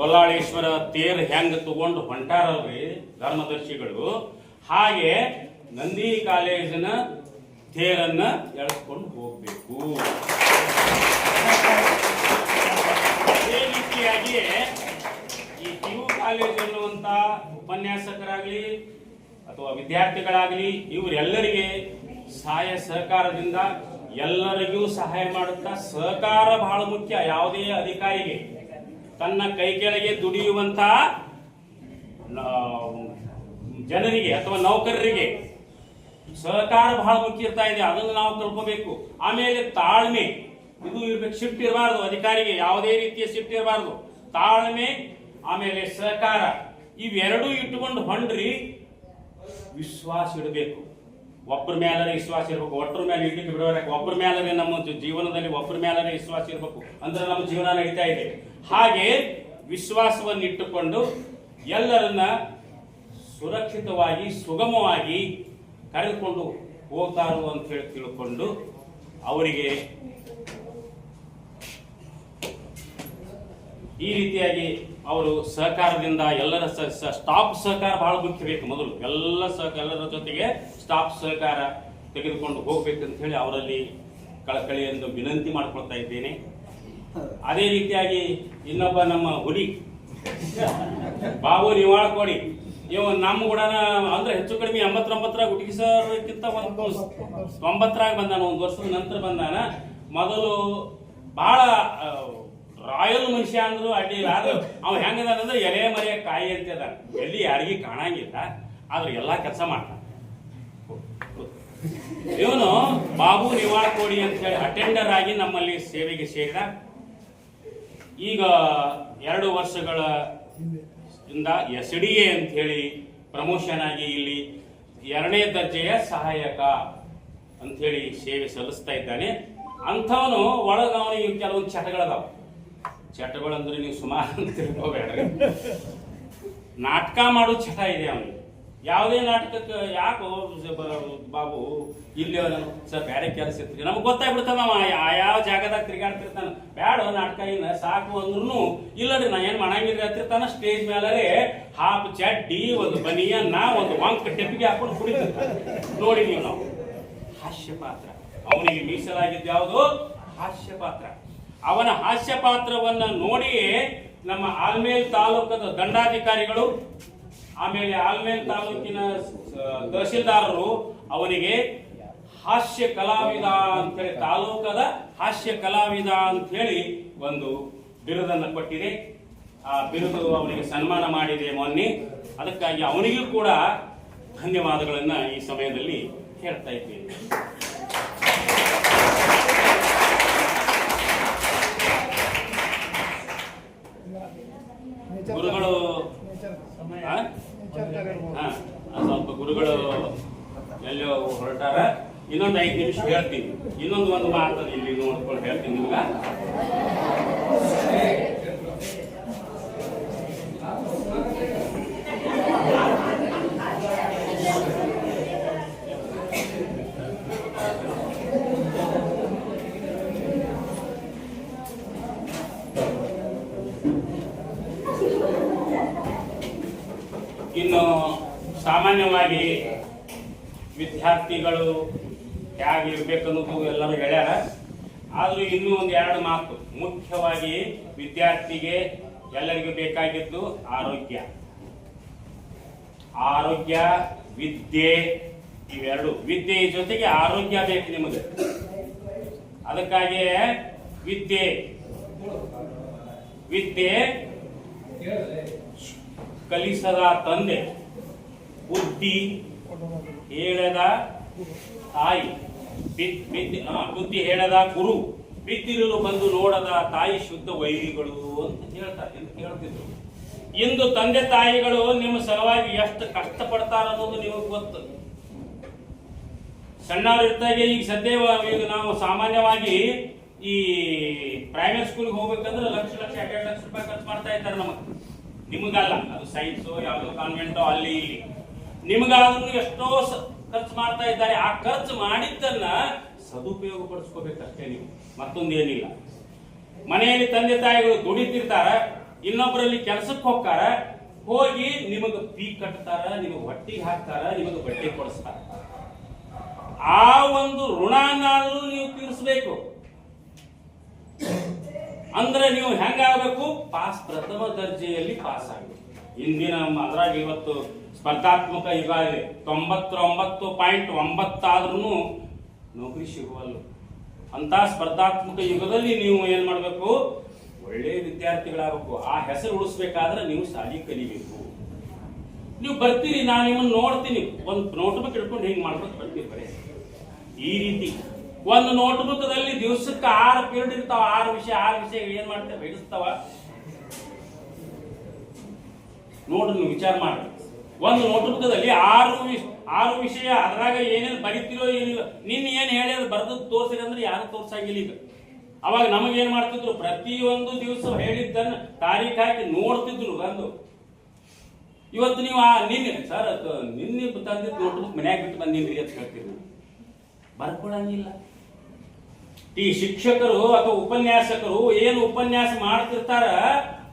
ಗೊಲ್ಲಾಳೇಶ್ವರ ತೇರ್ ಹೆಂಗ್ ತಗೊಂಡು ಹೊಂಟಾರಲ್ರಿ ಧರ್ಮದರ್ಶಿಗಳು, ಹಾಗೆ ನಂದಿ ಕಾಲೇಜಿನ ತೇರನ್ನ ಎಳ್ಕೊಂಡು ಹೋಗ್ಬೇಕು. ಅದೇ ರೀತಿಯಾಗಿ ಈ ಕಾಲೇಜು ಉಪನ್ಯಾಸಕರಾಗ್ಲಿ ಅಥವಾ ವಿದ್ಯಾರ್ಥಿಗಳಾಗಲಿ ಇವರೆಲ್ಲರಿಗೆ ಸಹಾಯ ಸಹಕಾರದಿಂದ ಎಲ್ಲರಿಗೂ ಸಹಾಯ ಮಾಡುತ್ತಾ ಸಹಕಾರ ಬಹಳ ಮುಖ್ಯ ಯಾವುದೇ ಅಧಿಕಾರಿಗೆ. ತನ್ನ ಕೈ ಕೆಳಗೆ ದುಡಿಯುವಂತ ಜನರಿಗೆ ಅಥವಾ ನೌಕರರಿಗೆ ಸಹಕಾರ ಬಹಳ ಮುಖ್ಯ ಇರ್ತಾ ಇದೆ. ಅದನ್ನು ನಾವು ಕಲ್ಕೋಬೇಕು ಆಮೇಲೆ ತಾಳ್ಮೆ. ಇದು ಇರ್ಬೇಕು. ಶಿಫ್ಟ್ ಇರಬಾರ್ದು. ಅಧಿಕಾರಿಗೆ ಯಾವುದೇ ರೀತಿಯ ಶಿಫ್ಟ್ ಇರಬಾರ್ದು. ತಾಳ್ಮೆ, ಆಮೇಲೆ ಸಹಕಾರ. ಇವೆರಡೂ ಇಟ್ಟುಕೊಂಡು ಹೊಂಡ್ರಿ, ವಿಶ್ವಾಸ ಇಡಬೇಕು. ಒಬ್ಬರ ಮೇಲರೆ ವಿಶ್ವಾಸ ಇರಬೇಕು ಒಟ್ಟರ ಮೇಲೆ ಇಡ್ಲಿಕ್ಕೆ ಬಿಡಬೇಕು ಒಬ್ಬರ ಮೇಲರೆ ನಮ್ಮ ಜೀವನದಲ್ಲಿ ಒಬ್ಬರ ಮೇಲರೆ ವಿಶ್ವಾಸ ಇರಬೇಕು. ಅಂದ್ರೆ ನಮ್ಮ ಜೀವನ ನಡೀತಾ ಇದೆ. ಹಾಗೆ ವಿಶ್ವಾಸವನ್ನು ಇಟ್ಟುಕೊಂಡು ಎಲ್ಲರನ್ನ ಸುರಕ್ಷಿತವಾಗಿ, ಸುಗಮವಾಗಿ ಕರೆದುಕೊಂಡು ಹೋಗ್ತಾರು ಅಂತ ಹೇಳಿ ತಿಳ್ಕೊಂಡು ಅವರಿಗೆ ಈ ರೀತಿಯಾಗಿ ಅವರು ಸಹಕಾರದಿಂದ ಎಲ್ಲರ ಸ- ಸ- ಸ್ಟಾಫ್ ಸಹಕಾರ ಬಹಳ ಮುಖ್ಯ ಬೇಕು ಮೊದಲು. ಎಲ್ಲ ಸಹ, ಎಲ್ಲರ ಜೊತೆಗೆ ಸ್ಟಾಫ್ ಸಹಕಾರ ತೆಗೆದುಕೊಂಡು ಹೋಗ್ಬೇಕಂತ ಹೇಳಿ ಅವರಲ್ಲಿ ಕಳಕಳಿ ಎಂದು ವಿನಂತಿ ಮಾಡ್ಕೊಳ್ತಾ ಇದ್ದೇನೆ. ಅದೇ ರೀತಿಯಾಗಿ ಇನ್ನೊಬ್ಬ ನಮ್ಮ ಹುಲಿ. ಬಾಬು ನಿವಾಳ್ಕೊಡಿ ಇವ ನಮ್ಮ ಕೂಡ ಅಂದ್ರೆ ಹೆಚ್ಚು ಕಡಿಮೆ ಎಂಬತ್ತೊಂಬತ್ತರಾಗ ಹುಡುಗಿ ಸರ್ಕ್ಕಿಂತ ಒಂದು ತೊಂಬತ್ತರಾಗ ಬಂದಾನ, ಒಂದು ವರ್ಷದ ನಂತರ ಬಂದಾನ. ಮೊದಲು ಬಹಳ ರಾಯಲ್ ಮನುಷ್ಯ ಅಂದ್ರು ಅಡ್ಡಿ ಅದು ಅವ ಹೆಂಗದಾನಂದ್ರೆ ಎಲೆ ಮರೆಯ ಕಾಯಿ ಅಂತ ಅದ ಎಲ್ಲಿ ಯಾರಿಗೂ ಕಾಣಂಗಿಲ್ಲ, ಆದ್ರೆ ಎಲ್ಲಾ ಕೆಲಸ ಮಾಡ್ತಾನೆ ಇವನು ಬಾಬು ನಿವಾಳ್ಕೋಡಿ ಅಂತ ಹೇಳಿ ಅಟೆಂಡರ್ ಆಗಿ ನಮ್ಮಲ್ಲಿ ಸೇವೆಗೆ ಸೇರಿದ. ಈಗ ಎರಡು ವರ್ಷಗಳ ಇಂದ ಎಸ್ ಡಿ ಎ ಅಂತ ಹೇಳಿ ಪ್ರಮೋಷನ್ ಆಗಿ ಇಲ್ಲಿ ಎರಡನೇ ದರ್ಜೆಯ ಸಹಾಯಕ ಅಂತ ಹೇಳಿ ಸೇವೆ ಸಲ್ಲಿಸ್ತಾ ಇದ್ದಾನೆ. ಅಂಥವನು ಒಳಗ ಕೆಲವೊಂದು ಚಟಗಳದಾವ. ಚಟಗಳಂದ್ರೆ ನೀವು ಸುಮಾರು ಅಂತ ನಾಟಕ ಮಾಡೋ ಚಟ ಇದೆ ಅವನಿಗೆ. ಯಾವುದೇ ನಾಟಕಕ್ಕೆ ಯಾಕೋ ಬಾಬು, ಇಲ್ಲಿ ಸರ್ ಬೇರೆ ಕೆಲಸ ಇರ್ತೀವಿ ನಮ್ಗೆ ಗೊತ್ತಾಗ್ಬಿಡ್ತಾನ ಅವ ಯಾವ ಜಾಗದಾಗ ತಿರುಗಾಡ್ತಿರ್ತಾನ. ಬೇಡ ನಾಟಕ ಇನ್ನ, ಸಾಕು ಅಂದ್ರೂ ಇಲ್ಲರಿ ನಾ ಏನ್ ಮಾಡಂಗಿಲ್ಲ ಹತ್ತಿರ್ತಾನ, ಸ್ಟೇಜ್ ಮೇಲೆ ಹಾಪ್ ಚಡ್ಡಿ, ಒಂದು ಬನಿಯನ್ನ, ಒಂದು ವಂಕ್ ಟೆಪ್ಪಿಗೆ ಹಾಕೊಂಡು ಕುಡಿತಿರ್ತಾನೆ. ನೋಡಿ ನೀವು. ನಾವು ಹಾಸ್ಯ ಪಾತ್ರ ಅವನಿಗೆ ಮೀಸಲಾಗಿದ್ದು ಯಾವುದು? ಹಾಸ್ಯ ಪಾತ್ರ ಅವನ ಹಾಸ್ಯ ಪಾತ್ರವನ್ನ ನೋಡಿಯೇ ನಮ್ಮ ಆಲ್ಮೇಲ್ ತಾಲೂಕದ ದಂಡಾಧಿಕಾರಿಗಳು, ಆಮೇಲೆ ಆಲ್ಮೇಲ್ ತಾಲೂಕಿನ ತಹಶೀಲ್ದಾರರು ಅವನಿಗೆ ಹಾಸ್ಯ ಕಲಾವಿದ ಅಂತೇಳಿ, ತಾಲೂಕದ ಹಾಸ್ಯ ಕಲಾವಿದ ಅಂತ ಹೇಳಿ ಒಂದು ಬಿರುದನ್ನು ಕೊಟ್ಟಿದೆ. ಆ ಬಿರುದು ಅವನಿಗೆ ಸನ್ಮಾನ ಮಾಡಿದೆ ಮೊನ್ನೆ. ಅದಕ್ಕಾಗಿ ಅವನಿಗೂ ಕೂಡ ಧನ್ಯವಾದಗಳನ್ನು ಈ ಸಮಯದಲ್ಲಿ ಹೇಳ್ತಾ ಇದ್ದೇನೆ. ಗುರುಗಳು ಸ್ವಲ್ಪ ಗುರುಗಳು ಎಲ್ಲೋ ಹೊರಟಾರ. ಇನ್ನೊಂದು ಐದು ನಿಮಿಷ ಹೇಳ್ತೀನಿ. ಇನ್ನೊಂದು ಒಂದು ಮಾತು ಇಲ್ಲಿ ನೋಡ್ಕೊಂಡು ಹೇಳ್ತೀನಿ ನಿಮ್ಗ. ಇನ್ನು ಸಾಮಾನ್ಯವಾಗಿ ವಿದ್ಯಾರ್ಥಿಗಳು ಹೇಗಿರ್ಬೇಕನ್ನೋದು ಎಲ್ಲರೂ ಹೇಳ್ಯಾರ. ಆದರೂ ಇನ್ನೂ ಒಂದು ಎರಡು ಮಾತು. ಮುಖ್ಯವಾಗಿ ವಿದ್ಯಾರ್ಥಿಗೆ ಎಲ್ಲರಿಗೂ ಬೇಕಾಗಿದ್ದು ಆರೋಗ್ಯ. ಆರೋಗ್ಯ, ವಿದ್ಯೆ ಇವೆರಡು. ವಿದ್ಯೆ ಜೊತೆಗೆ ಆರೋಗ್ಯ ಬೇಕು ನಿಮಗೆ. ಅದಕ್ಕಾಗಿ ವಿದ್ಯೆ. ವಿದ್ಯೆ ಕಲಿಸದ ತಂದೆ, ಬುದ್ಧಿ, ಹೇಳದ ತಾಯಿ ಬುದ್ಧಿ ಹೇಳದ ಗುರು, ಬಿದ್ದಿರಲು ಬಂದು ನೋಡದ ತಾಯಿ ಶುದ್ಧ ವೈರಿಗಳು ಅಂತ ಹೇಳ್ತಾರೆ ಹೇಳ್ತಿದ್ರು ಇಂದು ತಂದೆ ತಾಯಿಗಳು ನಿಮ್ಮ ಸಲುವಾಗಿ ಎಷ್ಟು ಕಷ್ಟಪಡ್ತಾರ ಅನ್ನೋದು ನಿಮಗೆ ಗೊತ್ತು. ಸಣ್ಣವ್ರು ಇರ್ತಾಗೆ, ಈಗ ಸದ್ಯ ಈಗ ನಾವು ಸಾಮಾನ್ಯವಾಗಿ ಈ ಪ್ರೈವೇಟ್ ಸ್ಕೂಲ್ಗೆ ಹೋಗ್ಬೇಕಂದ್ರೆ ಲಕ್ಷ ಲಕ್ಷ, ಎರಡು ಲಕ್ಷ ರೂಪಾಯಿ ಖರ್ಚು ಮಾಡ್ತಾ ಇದ್ದಾರೆ ನಮಗೆ. ನಿಮಗಲ್ಲ, ಅದು ಸೈನ್ಸು ಯಾವುದೋ ಕಾನ್ವೆಂಟೋ ಅಲ್ಲಿ ಇಲ್ಲಿ. ನಿಮಗಾದ್ರೂ ಎಷ್ಟೋ ಖರ್ಚು ಮಾಡ್ತಾ ಇದ್ದಾರೆ. ಆ ಖರ್ಚು ಮಾಡಿದ್ದನ್ನ ಸದುಪಯೋಗ ಪಡಿಸ್ಕೋಬೇಕಷ್ಟೇ ನೀವು. ಮತ್ತೊಂದೇನಿಲ್ಲ. ಮನೆಯಲ್ಲಿ ತಂದೆ ತಾಯಿಗಳು ದುಡಿತಿರ್ತಾರ ಇನ್ನೊಬ್ಬರಲ್ಲಿ ಕೆಲಸಕ್ಕೆ ಹೋಗ್ತಾರ, ಹೋಗಿ ನಿಮಗೆ ಫೀ ಕಟ್ತಾರ, ನಿಮಗೆ ಹೊಟ್ಟಿಗೆ ಹಾಕ್ತಾರ, ನಿಮಗೆ ಬಟ್ಟೆ ಕೊಡಿಸ್ತಾರ. ಆ ಒಂದು ಋಣನಾದ್ರೂ ನೀವು ತೀರಿಸಬೇಕು. ಅಂದ್ರೆ ನೀವು ಹೆಂಗಾಗಬೇಕು? ಪಾಸ್ ಪ್ರಥಮ ದರ್ಜೆಯಲ್ಲಿ ಪಾಸ್ ಆಗಬೇಕು. ಇಂದಿನ ಅದ್ರಾಗ ಇವತ್ತು ಸ್ಪರ್ಧಾತ್ಮಕ ಯುಗ ಇದೆ ತೊಂಬತ್ತೊಂಬತ್ತು ಪಾಯಿಂಟ್ ಒಂಬತ್ತಾದ್ರೂ ನೌಕರಿ ಸಿಗುವಲ್ಲ. ಅಂತ ಸ್ಪರ್ಧಾತ್ಮಕ ಯುಗದಲ್ಲಿ ನೀವು ಏನ್ ಮಾಡಬೇಕು? ಒಳ್ಳೆ ವಿದ್ಯಾರ್ಥಿಗಳಾಗಬೇಕು. ಆ ಹೆಸರು ಉಳಿಸ್ಬೇಕಾದ್ರೆ ನೀವು ಸಾಲಿ ಕಲಿಬೇಕು. ನೀವು ಬರ್ತೀರಿ, ನಾನು ನಿಮ್ಮನ್ನು ನೋಡ್ತೀನಿ. ಒಂದು ನೋಟ್ಬುಕ್ ಇಟ್ಕೊಂಡು ಹಿಂಗೆ ಮಾಡ್ಬೇಕು, ಬರ್ತೀರಿ ಬರೀ. ಈ ರೀತಿ. ಒಂದು ನೋಟ್ಬುಕ್ದಲ್ಲಿ ದಿವಸಕ್ಕೆ ಆರು ಪೀರಿಯಡ್ ಇರ್ತಾವ, ಆರು ವಿಷಯ ಆರು ವಿಷಯ ಏನ್ ಮಾಡ್ತೇವೆ? ಬಿಡಿಸ್ತಾವ? ನೋಡ್ರಿ ನೀವು ವಿಚಾರ ಮಾಡಿ. ಒಂದು ನೋಟ್ಬುಕ್ದಲ್ಲಿ ಆರು ವಿಷ- ಆರು ವಿಷಯ, ಅದ್ರಾಗ ಏನೇನು ಬರೀತಿರೋ ಏನಿಲ್ಲ, ನಿನ್ನ ಏನ್ ಹೇಳಿ ಅದು ಬರ್ದದ್ದು ತೋರ್ಸಿರಿ ಅಂದ್ರೆ ಯಾರು ತೋರ್ಸಾಗಿಲ್ಲ ಈಗ. ಅವಾಗ ನಮಗೇನ್ ಮಾಡ್ತಿದ್ರು? ಪ್ರತಿಯೊಂದು ದಿವಸ ಹೇಳಿದ್ದನ್ನ ತಾರೀಖ ಹಾಕಿ ನೋಡ್ತಿದ್ರು ಬಂದು. ಇವತ್ತು ನೀವು ಆ ನಿನ್ನೆ, ಸರ್ ನಿನ್ನೆ ತಂದಿದ್ದು ನೋಟ್ಬುಕ್ ಮನ್ಯಾಗ ಬಿಟ್ಟು ಬಂದೀನಿ ಅಂತ ಹೇಳ್ತೀರಿ ನೀವು. ಈ ಶಿಕ್ಷಕರು ಅಥವಾ ಉಪನ್ಯಾಸಕರು ಏನು ಉಪನ್ಯಾಸ ಮಾಡ್ತಿರ್ತಾರ,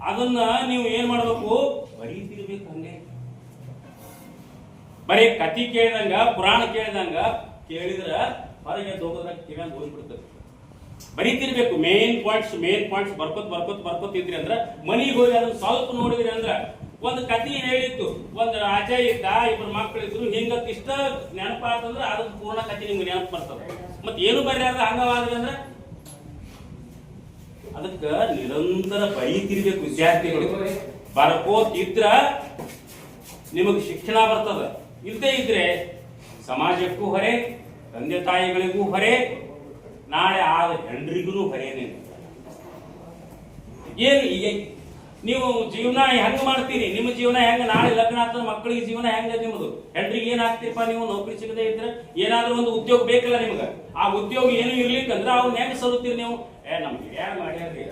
ಅದನ್ನ ನೀವು ಏನ್ ಮಾಡಬೇಕು? ಬರೀತಿರ್ಬೇಕು ಹಂಗೆ. ಬರೀ ಕತಿ ಕೇಳಿದಂಗ, ಪುರಾಣ ಕೇಳಿದಂಗ ಕೇಳಿದ್ರ ಹೊರಗೆ ಹೋಗೋದ್ರಾಗ ಕಿವ್ಯಾಗ ಹೋಗ್ಬಿಡ್ತದೆ. ಬರೀತಿರ್ಬೇಕು. ಮೇನ್ ಪಾಯಿಂಟ್ಸ್ ಮೇನ್ ಪಾಯಿಂಟ್ಸ್ ಬರ್ಕೋತ್ ಬರ್ಕೋತ್ ಬರ್ಕೋತ್ ಇದ್ರಿ ಅಂದ್ರ, ಮನಿಗೆ ಹೋಗಿ ಅದನ್ನ ಸ್ವಲ್ಪ ನೋಡಿದ್ರಿ ಅಂದ್ರ, ಒಂದು ಕತಿ ಹೇಳಿತ್ತು, ಒಂದು ರಾಜ ಇದ್ದ ಇಬ್ಬರು ಮಕ್ಕಳಿದ್ರು ಹಿಂಗತ್ ಇಷ್ಟ ನೆನಪಾತಂದ್ರ ಅದ್ರ ಪೂರ್ಣ ಕತಿ ನಿಮ್ಗೆ ನೆನಪು ಬರ್ತದೆ ಮತ್ ಏನು ಬರ್ಯಾರ್ದ ಹಂಗವಾದ್ರಿ ಅಂದ್ರ? ಅದಕ್ಕ ನಿರಂತರ ಬರೀತಿರ್ಬೇಕು ವಿದ್ಯಾರ್ಥಿಗಳು. ಬರಕೋತಿದ್ರ ನಿಮಗ್ ಶಿಕ್ಷಣ ಬರ್ತದ. ಇಲ್ಲದೆ ಇದ್ರೆ ಸಮಾಜಕ್ಕೂ ಹೊರೆ, ತಂದೆ ತಾಯಿಗಳಿಗೂ ಹೊರೆ, ನಾಳೆ ಆದ ಹೆಂಡ್ರಿಗೂ ಹೊರೆ ಏನು ನೀವು ಜೀವನ ಹೆಂಗ್ ಮಾಡ್ತೀರಿ? ನಿಮ್ಮ ಜೀವನ ಹೆಂಗ್ ನಾಳೆ ಲಗ್ನ ಆಗ್ತದ, ಮಕ್ಕಳಿಗೆ ಜೀವನ ಹೆಂಗ ನಿಮ್ದು? ಹೆಂಡ್ರಿಗೆ ಏನ್ ಆಗ್ತಿರ್ಪ ನೀವು? ನೌಕರಿ ಸಿಗದೆ ಇದ್ರೆ ಏನಾದ್ರೂ ಒಂದು ಉದ್ಯೋಗ ಬೇಕಲ್ಲ ನಿಮ್ಗೆ. ಆ ಉದ್ಯೋಗ ಏನು ಇರ್ಲಿಕ್ಕಂದ್ರ ಅವ್ರನ್ನ ಹೆಂಗ್ ಸರುತ್ತೀರಿ ನೀವು? ಏ, ನಮ್ಗೆ ಏನ್ ಮಾಡ್ಯಾರ್ರಿ?